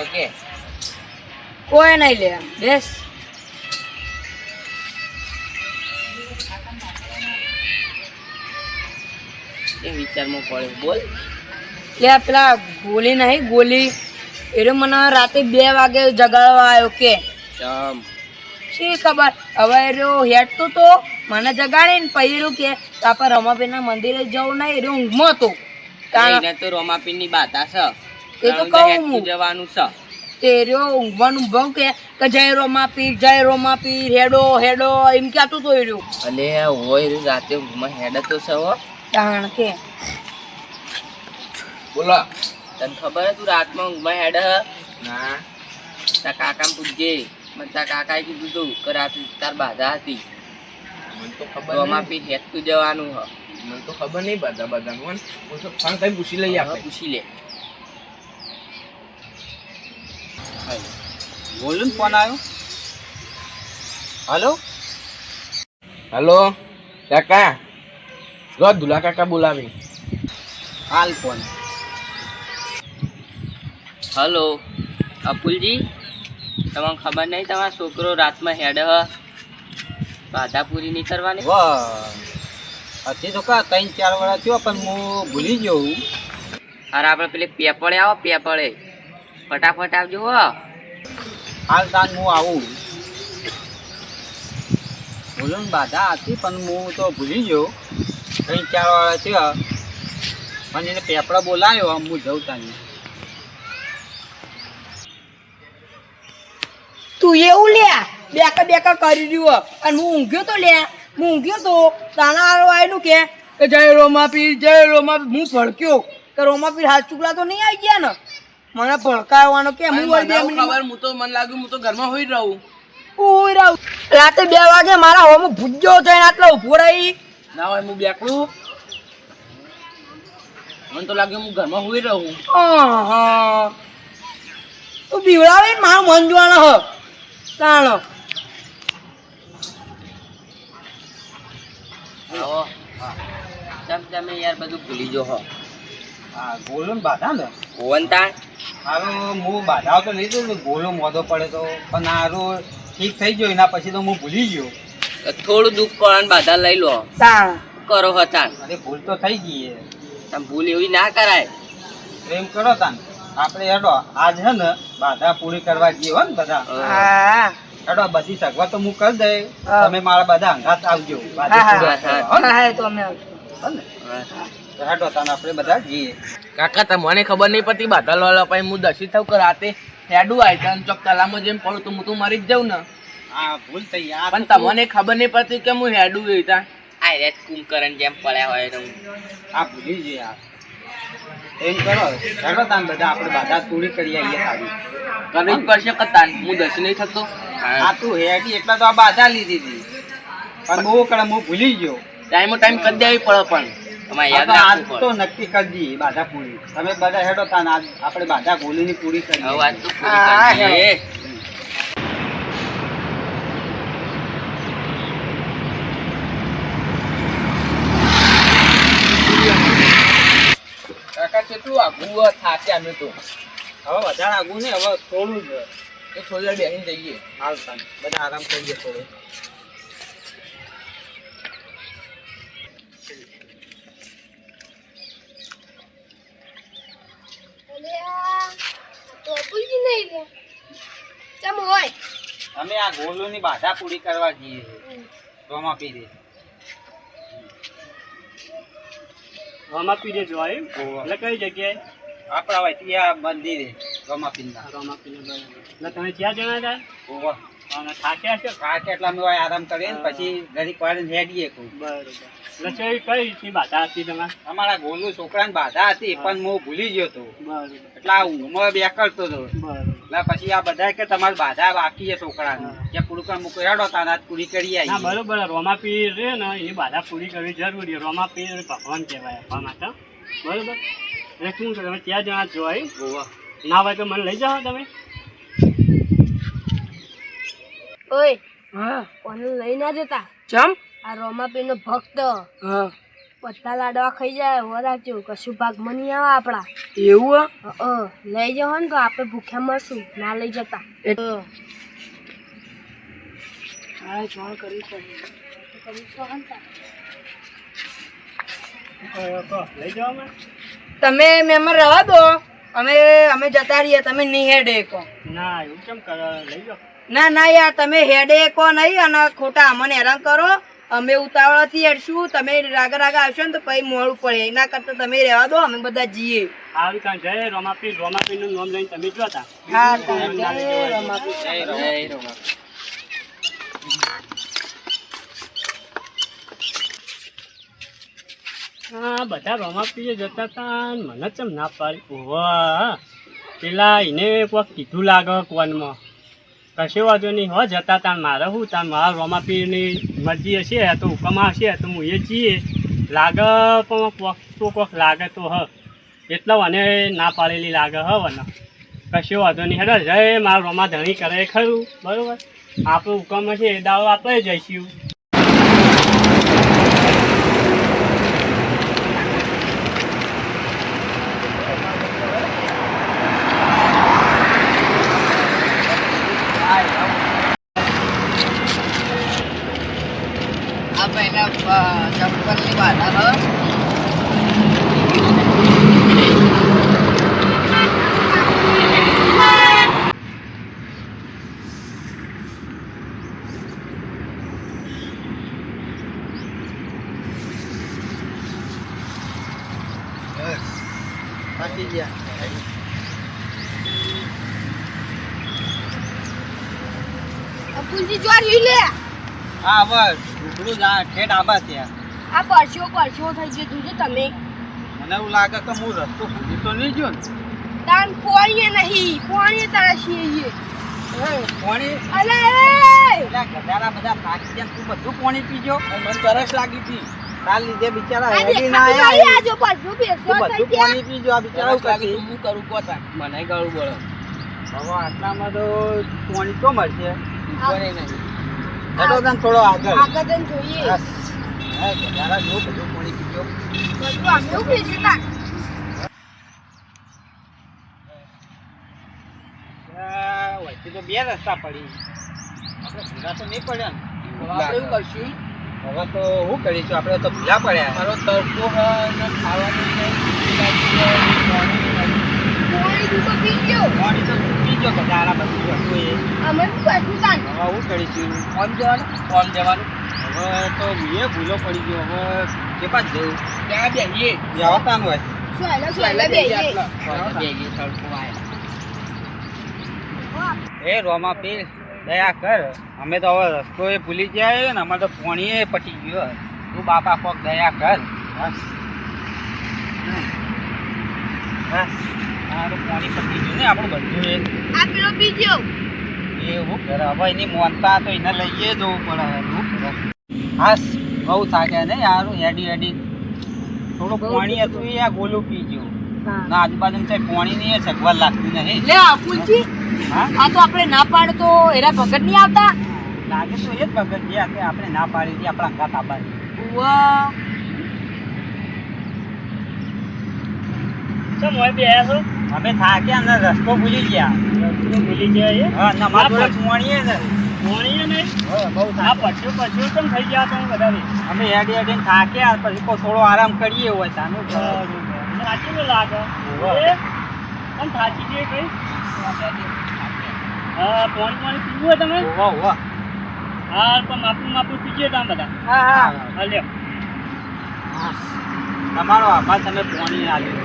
આવ્યો કે? કોઈ નહીં લે બેસ. એ વિચારમાં પડ્યો. બોલ. લે પેલા ગોલી નહીં ગોલી. એટલે મને રાતે બે વાગે જગાડવા આવ્યો કે. શી ખબર? હવે એરો હેઠતો તો મને જગાડી ને એનું કે આપણે રમાબેનના મંદિરે જવું નહીં એરો ઊંઘમાં હતું તો રોમાપીરની બાતા છે. એ તો કહું હું. જવાનું છે તે રહ્યો ઊંઘવાનું કે કે પીર હેડો હેડો એમ કહેતું તો એર્યું અલે હોય રાતે ઊંઘમાં હેડે તો છે હો. તાણ કે. બોલો. તને ખબર હે તું રાતમાં ઊંઘમાં હેડે ના. તાર કાકાને પૂછજે. મને તાર કાકાએ કીધું તું કે રાતે તાર બાધા હતી. મને તો ખબર રોમાપીર હેઠું જવાનું હ. મને તો ખબર નહીં બધા બધાનું હો હું તો ફોન કરી પૂછી લઈ આપણે. પૂછી લે. બોલું ને ફોન આવ્યો? હલો હલો કાકા? જો દુલા કાકા બોલાવી હાલ ફોન હલો અપુલજી તમને ખબર નહીં તમારો છોકરો રાતમાં હેડ હ? બાધા પૂરી નહીં કરવાની હજી તો કા ત્રણ ચાર વર્ષ થયો પણ હું ભૂલી ગયો અરે આપણે પેલી પેપળે આવો પેપળે. ફટાફટ આવજો હાલ તાન હું આવું. બોલું ને બાધા હતી પણ હું તો ભૂલી ગયો. ત્રણ ચાર વાળા થયો. પણ એને પેપડા બોલાયો આમ હું જઉં તાને. તું એવું લે બેકા બેકા કરી રહ્યું. અને હું ઊંઘ્યો તો લે હું ઊંઘ્યો તો તાના હારો આવેલું કે જય રોમા પીર જય રોમા હું ભડક્યો. કે રોમા પીર હાથ ચૂકલા તો નહીં આવી ગયા ને? મને ભડકાવવાનો કે હું વળી બે મિનિટમાં? હું તો મને લાગ્યું હું તો ઘરમાં હોઈ રહું. ઉઈ રહું. રાતે બે વાગે મારા હોમ ભૂજો થઈને આટલો ઊભો રહી. ના હોય હું બેકડું. મને તો લાગ્યું હું ઘરમાં હોઈ રહું. હા તું બીવડાવે મારું મન જોવાનો હ. તાણો. આવો. ચમ તમે યાર બધું ભૂલી જો હો. હા બોલો ને બાધા ને. ઓવન તાણ હારું હું બાધાઓ તો નહીં દઉં ગોલો મોદો પડે તો. પણ હારું ઠીક થઈ ગયો એના પછી તો હું ભૂલી ગયો. થોડું દુઃખ પડે બાધા લઈ લો. કરો હો અરે ભૂલ તો થઈ ગઈ તમે ભૂલ એવી ના કરાય. પ્રેમ કરો તાન. આપણે હેડો આજ હે ને બાધા પૂરી કરવા જઈએ હો ને બધા. હા. હેડો બધી સગવડ તો હું કરી દે તમે મારા બધા અંગાત આવજો. બાધા? તો અમે આવશું. હેડો આપણે બધા જઈએ. કાકા તમને ખબર નહીં પડતી બાતલ વાળા પછી હું દસી થઉં કે રાતે હેડું આવી તને ચોક તલામાં જેમ પડું તો હું તો મરી જ જાઉં ને. હા ભૂલ થઈ યાર પણ તમને ખબર નહીં પડતી કે હું હેડું ગઈ તા આ રેત કુંભકરણ જેમ પડ્યા હોય તો. આ ભૂલી જઈએ યાર એમ કરો હેડો તાન બધા આપણે બાધા પૂરી કરી આવીએ તારી કરવી જ પડશે કે તાન હું દર્શન નહીં થતો. આ તું હેડી એટલા તો આ બાધા લીધી હતી પણ બહુ કરે હું ભૂલી ગયો. ટાઈમો ટાઈમ કરી દેવી પડે પણ. યાદ તો આજ રાખવું તો પડે. નક્કી કરી બાધા પૂરી. તમે બધા હેડો તાન આપણે બાધા ગોલીની પૂરી કરી હવે તો પૂરી હા, કાકા કેટલું આઘું થાકે અમે તો. હવે વધારે આગું ને હવે થોડું જ થોડી વાર બેસીને જઈએ. હાલ બધા આરામ કરીએ થોડું. અમે આ ગોલુની બાધા પૂરી કરવા જઈએ રોમા પીરે રોમા પીરે જોવાય એટલે કઈ જગ્યાએ? આપણા ભાઈ ત્યાં મંદિરે રોમા પીરના રોમા બરાબર એટલે તમે ક્યાં જણા હતા? ઓવા અને થાક્યા છો? થાકે એટલે અમે આરામ કરીએ ને પછી ઘડીક પાડીને હેડીએ કોઈ. બરોબર. એટલે કઈ હતી રીતની બાધા હતી તમારે? અમારા ગોલું છોકરાને બાધા હતી પણ હું ભૂલી ગયો હતો બરોબર. એટલે આ ઊંઘમાં બેકરતો હતો. બરોબર. એટલે પછી આ બધા કે તમારે બાધા બાકી છે છોકરાને. કે પૂરું કરી મૂકો હેડો તાન પૂરી કરી આવી બરોબર. રોમા પીર રે ને એ બાધા પૂરી કરવી જરૂરી. રોમા પીર ભગવાન કહેવાય આપવા માટે. બરોબર? એટલે શું તમે ત્યાં જણા જોવાય ના હોય તો મને લઈ જાઓ તમે. ઓય હા. કોને લઈ ના જતા. ચમ? આ રોમાપી નો ભક્ત. હા. બધા લાડવા ખાઈ જાય વરાજો કશું ભાગમાં નહીં આવે આપણા. એવું હે? લઈ જાવ ને તો આપણે ભૂખ્યા મરશું ના લઈ જતા. તમે મહેમાન રવા દો. અમે અમે જતા રહીએ તમે નહીં હેડે કો ના એવું કેમ કરો લઈ જાઓ. ના ના યાર તમે હેડે કો નહીં અને ખોટા અમને હેરાન કરો. અમે ઉતાવળથી હેડશું તમે રાગા રાગા આવશો ને તો પછી મોડું પડે. એના કરતાં તમે રહેવા દો અમે બધા જઈએ. આવી કાંઈ જય રોમાપી રોમાપીનું નામ લઈને તમે જો હતા હા જય રમાપી. જય હા બધા રોમાપીએ જતા હતા મને ચમ ના પાડી. ઓવા પેલા એને કોક કીધું લાગે કોનમાં. કશો વાંધો નહીં હો, જતા તાણ મારે હું તા મારા રોમાપીની મરજી હશે તો હુકમ હશે તો હું એ જઈએ લાગે પણ કોક તો કોક લાગે તો હ. એટલો મને ના પાડેલી લાગે હ વને કશો વાંધો નહીં હેડો, જય મારા રોમા ધણી કરે ખરું, બરાબર? આપણું હુકમ હશે, એ દાવો આપણે જઈશું આ હ. થાકી ગયા. જોર હી લે. હા બસ. ઢુકડું જા ઠેઠ આબા ત્યાં. આ પરસ્યો પરસ્યો થઈ ગયો જોજો તમે. મને એવું લાગે કે હું રસ્તો ભૂલી તો નહીં ગયો ને. તાન પોણીએ નહીં પોણીએ તરસીએ પોણી? અલે ગધાડા બધા થાકી ગયા તું બધું પોણી પીજો મને તરસ લાગી હતી. કાલ લીધે બિચારા હેડી ના આયા આજો પરસ્યો બેસો થઈ બધું ગયા. પાણી પીજો આ બિચારા લાગી શું કરું કોતા મને ગળું બોલો હવે આટલામાં તો પોણી તો મળશે. પોણી નહીં. થોડો આગળ. આગળ જોઈએ. તા બે રસ્તા પડી. આપણે ભૂલા તો નહીં પડ્યા આપણે એવું કરશું હવે તો શું કરીશું? આપણે તો ભૂલા પડ્યા મારો તડકો હ ખાવાનું અમે શું કરીશું? ફોન જવાનું? ફોન જવાનું? હવે તો એ ભૂલો પડી ગયો હવે કે પાસ જવું? ત્યાં બેહીએ. આવતાનું હોય. એ રોમા પી દયા કર. અમે તો હવે રસ્તો એ ભૂલી ગયા ને અમારે તો પોણીએ પટી ગયો તું બાપા કોક દયા કર. બસ. મારું પોણી પટી ગયું ને આપણું બધું એ. આ પેલો બીજો. એવું કરે. હવે એની મોનતા તો એને લઈએ જવું પડે હાસ બહુ થાક્યા ને યાર હેડી હેડી. થોડું પાણી હતું એ આ ગોલું પી ગયો. ના આજુબાજુ કઈ પાણી નહીં સગવડ લાગતી નહીં. લે અપુલજી હા? આ તો આપણે ના પાડ તો એના ભગત નહીં આવતા? લાગે તો એ જ ભગત જે આપણે આપણે ના પાડી હતી આપણા અંગાત આબાની વાહ ચમ હોય બે છો અમે થાક્યા ને રસ્તો ભૂલી ગયા. રસ્તો ભૂલી ગયા એ? હા ના મારા જોડે પોણીએ ને. પોણીએ નહીં? આ. પછ્યું પછ્યું કેમ થઈ ગયા તમે બધા અમે હેડી હેડીને થાક્યા પછી કોઈ થોડો આરામ કરીએ હોય તાનું સાચી તો લાગે? હોવે. એ? આમ થાચી કઈ? હા પાણી પાણી પીવું હોય તમે? વાહ વાહ હા પણ માપું માપું પીજે તમે બધા. હા હા. હા હા. તમારો આભાર તમે પોણી આલ્યું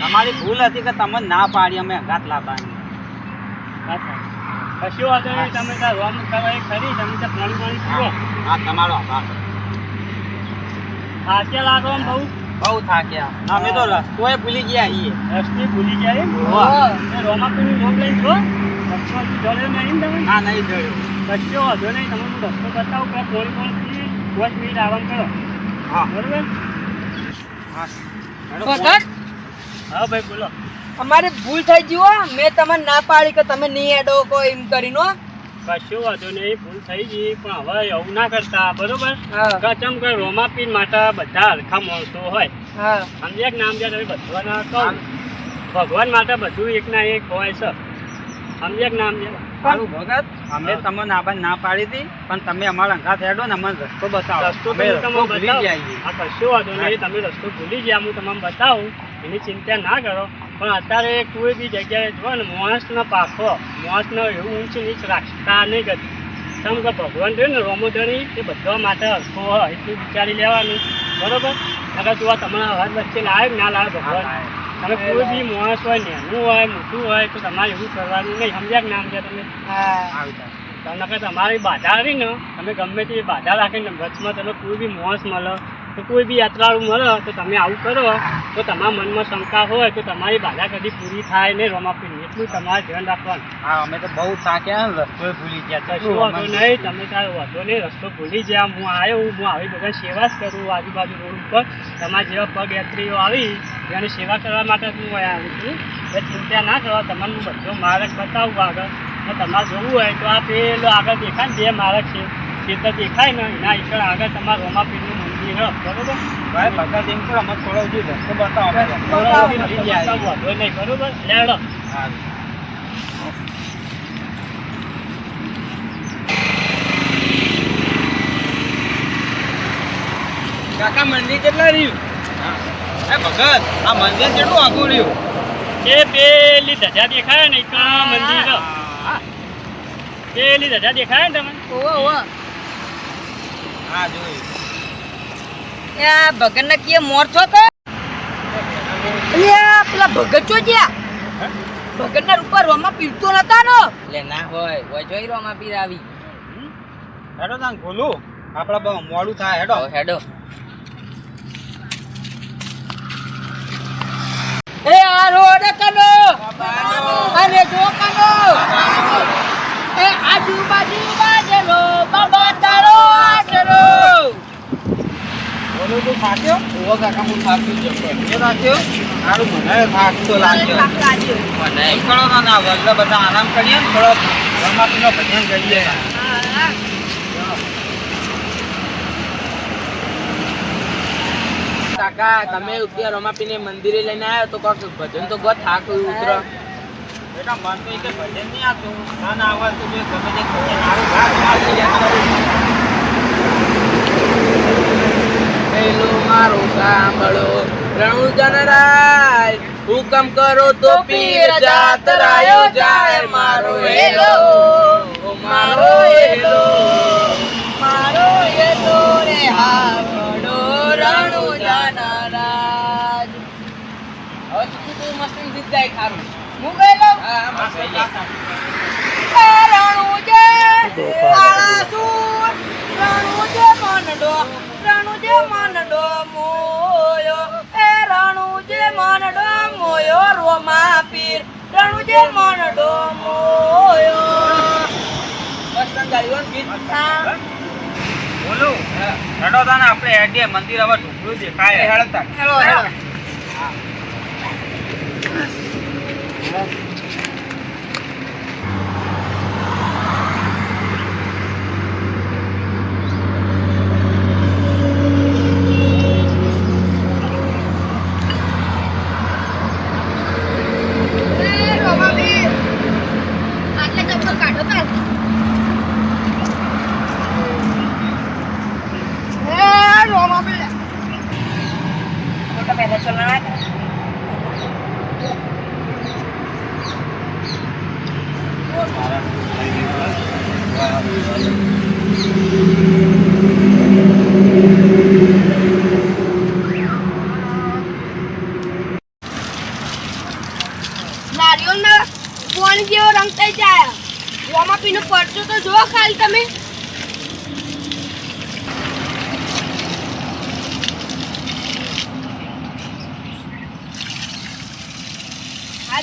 તમારી ભૂલ હતી કે તમે ના પાડી અમે આઘાત લાવવાની. અચ્છા. કશું વાંધો નહીં તમે ત્યાં રોમ કરવા એ ખરી તમે ત્યાં પાણી પાણી પીવો હા તમારો આભાર થાક્યા લાગો આમ બહુ? બહુ થાક્યા. અમે તો રસ્તોય ભૂલી ગયા છીએ. રસ્તે ભૂલી ગયા એ રોમાપીનું નામ લઈને છો? રસ્તો જડ્યો નહીં તમે? ના નહીં જોયું. કશો વાંધો નહીં તમે હું રસ્તો બતાવું કે પાણી પાણી પી દસ મિનિટ આરામ કરો. હા. બરોબર? હા. હા ભાઈ બોલો. અમારે ભૂલ થઈ ગઈ હો. મેં તમને ના પાડી કે તમે નહીં એડો કોઈ એમ કરીને. કશું વાંધો નહીં ભૂલ થઈ ગઈ પણ હવે એવું ના કરતા બરોબર? કચમ કે રોમાપીર માટે બધા હરખા માણસો હોય. હા. સમજ્યા કે નામ જ્યાં તમે બધાને કહું? ભગવાન માટે બધું એક ના એક હોય છે. સમજ્યા કે નામ જ્યાં સારું ભગત અમે તમને આબાદ ના પાડી હતી પણ તમે અમારા અંગા હેડો ને અમને રસ્તો બતાવો. રસ્તો તમે ભૂલી બતાવો. કશું વાંધો નહીં તમે રસ્તો ભૂલી ગયા હું તમને બતાવું. એની ચિંતા ના કરો. પણ અત્યારે કોઈ બી જગ્યાએ જો ને માણસનો પાખો માણસનો એવું ઊંચ નીચ રાખતા નહીં કરતી કેમ કે ભગવાન રહ્યો ને રોમોધણી એ બધા માટે હરખો હોય એટલું વિચારી લેવાનું. બરોબર? અગર જો આ તમારા અવાજ વચ્ચે લાવે કે ના લાવે ભગવાન? તમે કોઈ બી માણસ હોય નેનું હોય મોટું હોય તો તમારે એવું કરવાનું નહીં. સમજ્યા કે ના સમજ્યા તમે? હા. કે તમારી બાધા આવી ને તમે ગમે તે બાધા રાખીને વચમાં તમે કોઈ બી માણસ મળે તો કોઈ બી યાત્રાળુ મળે તો તમે આવું કરો. તો તમારા મનમાં શંકા હોય તો તમારી બાધા કદી પૂરી થાય નહીં રોમાપીની એટલું તમારે ધ્યાન રાખવાનું. હા અમે તો બહુ થાક્યા રસ્તો ભૂલી ગયા. કશું વાંધો નહીં. તમે તારો વાંધો નહીં રસ્તો ભૂલી ગયા. હું આવ્યો હું આવી બધા સેવા જ કરું આજુબાજુ રોડ ઉપર. તમારા જેવા પગયાત્રીઓ આવી એની સેવા કરવા માટે હું અહીંયા આવી છું. એ ચિંતા ના કરો તમને હું બધો માર્ગ બતાવું આગળ. અને તમારે જોવું હોય તો આ પેલો આગળ દેખાય ને બે માર્ગ છે. ખેતર દેખાય ને એના આગળ આગળ તમારા રોમાપીરનું મંદિર બરોબર ભાઈ ભગત એમ કરો અમે થોડો હજુ રસ્તો બતાવો બતાવો, ભૂલી ગયા બતાવો, વાંધો નહીં બરોબર લેડો હા. કાકા મંદિર કેટલા રહ્યું? એ ભગત આ મંદિર કેટલું આગું રહ્યું? એ પેલી ધજા દેખાય ને એકલા મંદિર. પેલી ધજા દેખાય ને ઓવો ઓવો હા જોયું. આ ભગત ના કીએ મોર છો તો? અલ્યા પેલા ભગત છો જ્યાં? ભગત ના રૂપા રોમા પીરતો નતા નો એટલે ના હોય હોય જોઈ રોમા પીરાવી હેડો તાન ખોલું આપડા બહુ મોડું થાય હેડો. હેડો. એ આ રોડ કનો અરે જો કનો એ આજુબાજુ બાજરો બાબા તારો આટલો તું થાક્યો કાકા હું થાક્યું જબર એ થાક્યો સારું મને થાક તો લાગ્યો. મને એમ ના ના વલ્લભ બધા આરામ કરીએ ને થોડો ભજન ગાઈએ કાકા તમે ઉત્યા રમાપીને મંદિરે લઈને આવ્યો તો કોક ભજન તો બહુ થાક ઉતરો. બેટા મન તો એક ભજન નહીં આવતું. ના ના આવડતું ગમે તે ભજન મારું સાંભળો. રણુજન રાય હુકમ કરો તો પીર જાતરાયો જાય મારો એલો. મારો એલો. મારો એલો રે હાવડો રણુ જાનારાજ હવે તું મસ્ત ગીત ગાય ખારું. હું ગયેલો? હા હા મસ્ત ગાય. એ રણુ જે આળાસુર રણુ જે મનડો રણુ જે મનડો મોયો. એ રણુ જે મનડો મોયો રોમા પીર. રણુ જે મનડો મોયો. ગીત. બોલું. તાને આપણે હેડીએ. મંદિર આવા ઢોકળું દેખાય. હેડો તાન હેલો હેલો રોમા પીર મોટા પહેલા ચલના નારિયેળના પોણી જેવો રંગ થઈ જાય રોમા પીનો પડતો તો જુઓ ખાલી તમે? આ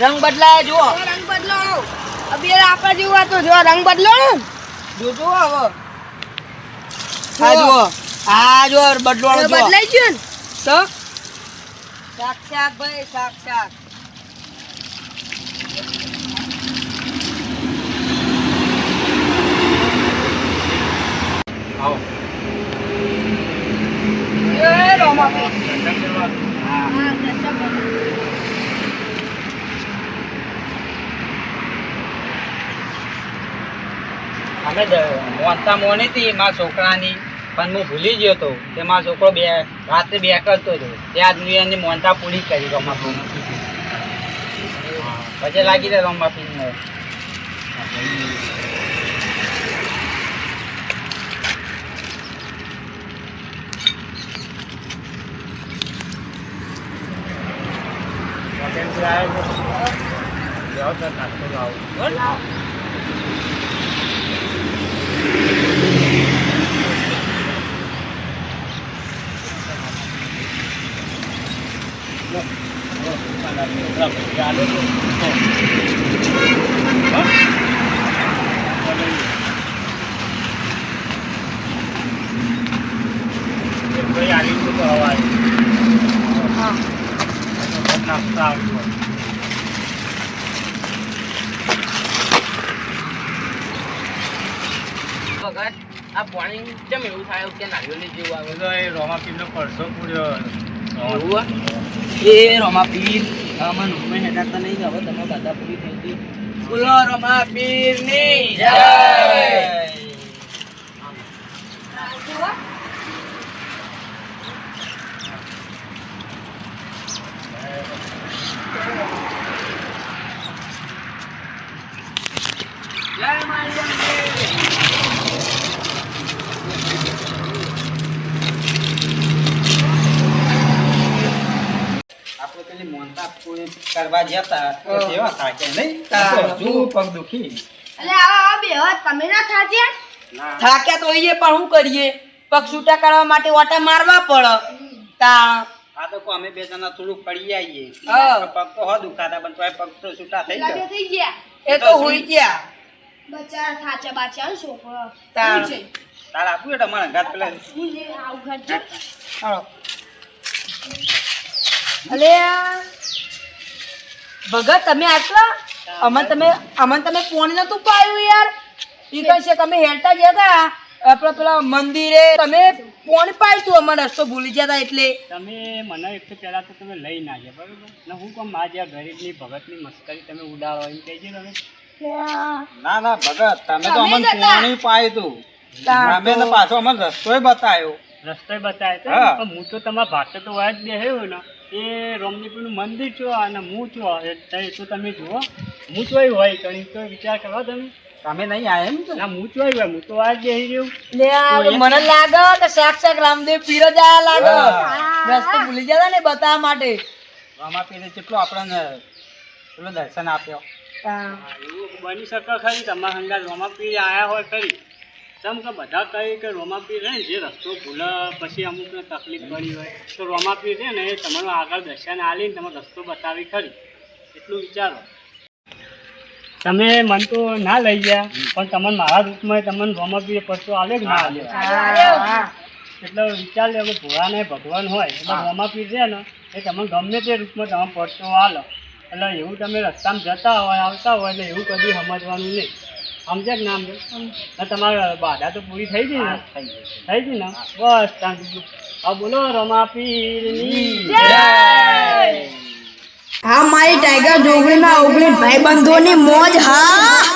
રંગ બદલાય જુઓ. રંગ બદલાણો અબીર આપણા જેવું તો જો રંગ હવે આ જુઓ. આ જુઓ બદલવાનું જુઓ. બદલાઈ ગયું ને? તો સાક્ષાત ભાઈ સાક્ષાત અમે દ- મોનતા મોની હતી મારા છોકરાની પણ હું ભૂલી ગયો હતો કે મારો છોકરો બે રાત્રે બે કરતો હતો. ત્યાં મેં એની મોનતા પૂરી કરી રમા પછી લાગી વખત આ પાણી કેમ એવું થાય કે નારિયેળી જેવું આવે? રોમાપીરનો પરસો પૂર્યો. એવું એ રમા પીર. આમાં નુકમે હેડાતા નહીં હવે તમે બધા પૂરી થઈ ગઈ. બોલો રમા પીરની જય આપણે પેલી મોનતા પૂરી કરવા હતા. તો. કેવા થાકે નહીં? હજુ પગ દુખી? એટલે આ બે હવે તમે ના થાક્યા? તો હોઈએ પણ શું કરીએ? પગ છૂટા કરવા માટે ઓટા મારવા પડે. તા આ તો અમે બે જણા થોડુંક પડી આવીએ હા. પગ તો હો દુખાતા પણ તોય પગ તો છૂટા થઈ ગયા. થઈ ગયા? એ તો હોઈ ગયા. બચારા થાચા બાચા છોકરો તાણ. તાર. આપવું એટલે મને ઘાત પેલા હું લે આવું ઘર જો. હાલો. અલે ભગત તમે આટલા? અમન તમે અમન તમે ફોન નતું પાયું યાર. ઈ કહે છે તમે હેરતા ગયા હતા. આપણે પેલા મંદિરે તમે કોણ પાડતું અમારે રસ્તો ભૂલી ગયા હતા એટલે? તમે મને એક તો પહેલાં તો તમે લઈ ના ગયા બરોબર? ને હું કહું મારા જ્યાં ગરીબની ભગતની મસ્કરી તમે ઉડાડો એમ કહેજો તમે. ના ના ભગત તમે તો અમને. પાણી તું. અમે તો પાછો અમને રસ્તોય બતાવ્યો રસ્તો બતાવ્યો તો? પણ હું તો તમારા ભાષા તો વાત બેહ્યો ને. એ રોમનીપુરનું મંદિર છો અને હું છો તો તમે જુઓ. હું ચોય હોય કણી તો વિચાર કરો તમે. તમે નહીં આયા એમ તો? ના હું ચોય હોય હું તો આ જઈ રહ્યું. લે મને લાગે કે સાક્ષાત રામદેવ પીરો જ આયા લાગે. રસ્તો ભૂલી જતા ને બતાવવા માટે. રામાપીરે કેટલો આપણને પેલો દર્શન આપ્યો. એવું બની શકે ખરી તમારા હંગાત રોમાપીર આયા હોય ખરી. જેમ કે બધા કહે કે રોમાપીર રહે જે રસ્તો ભૂલે પછી અમુકને તકલીફ પડી હોય તો રોમાપીર છે ને એ તમારું આગળ દર્શન આલીને તમે રસ્તો બતાવી ખરી. એટલું વિચારો. તમે મન તો ના લઈ ગયા પણ તમને મારા રૂપમાં તમને રોમાપીરે પરચો આલે કે ના આલ્યો હા. એટલે વિચાર લે કે ભોળા ને ભગવાન હોય એટલે રોમાપીર છે ને એ તમને ગમે તે રૂપમાં તમે પરચો આલો. એટલે એવું તમે રસ્તામાં જતા હોય આવતા હોય એટલે એવું કદી સમજવાનું નહીં. સમજે કે ના સમજે ને તમારે બાધા તો પૂરી થઈ ગઈ ને? થઈ ગઈ ને? બસ ત્યાં હવે બોલો રમાપીરની. હા મારી ટાઈગર જોગણીના ઓગણી ભાઈ બંધોની મોજ હા.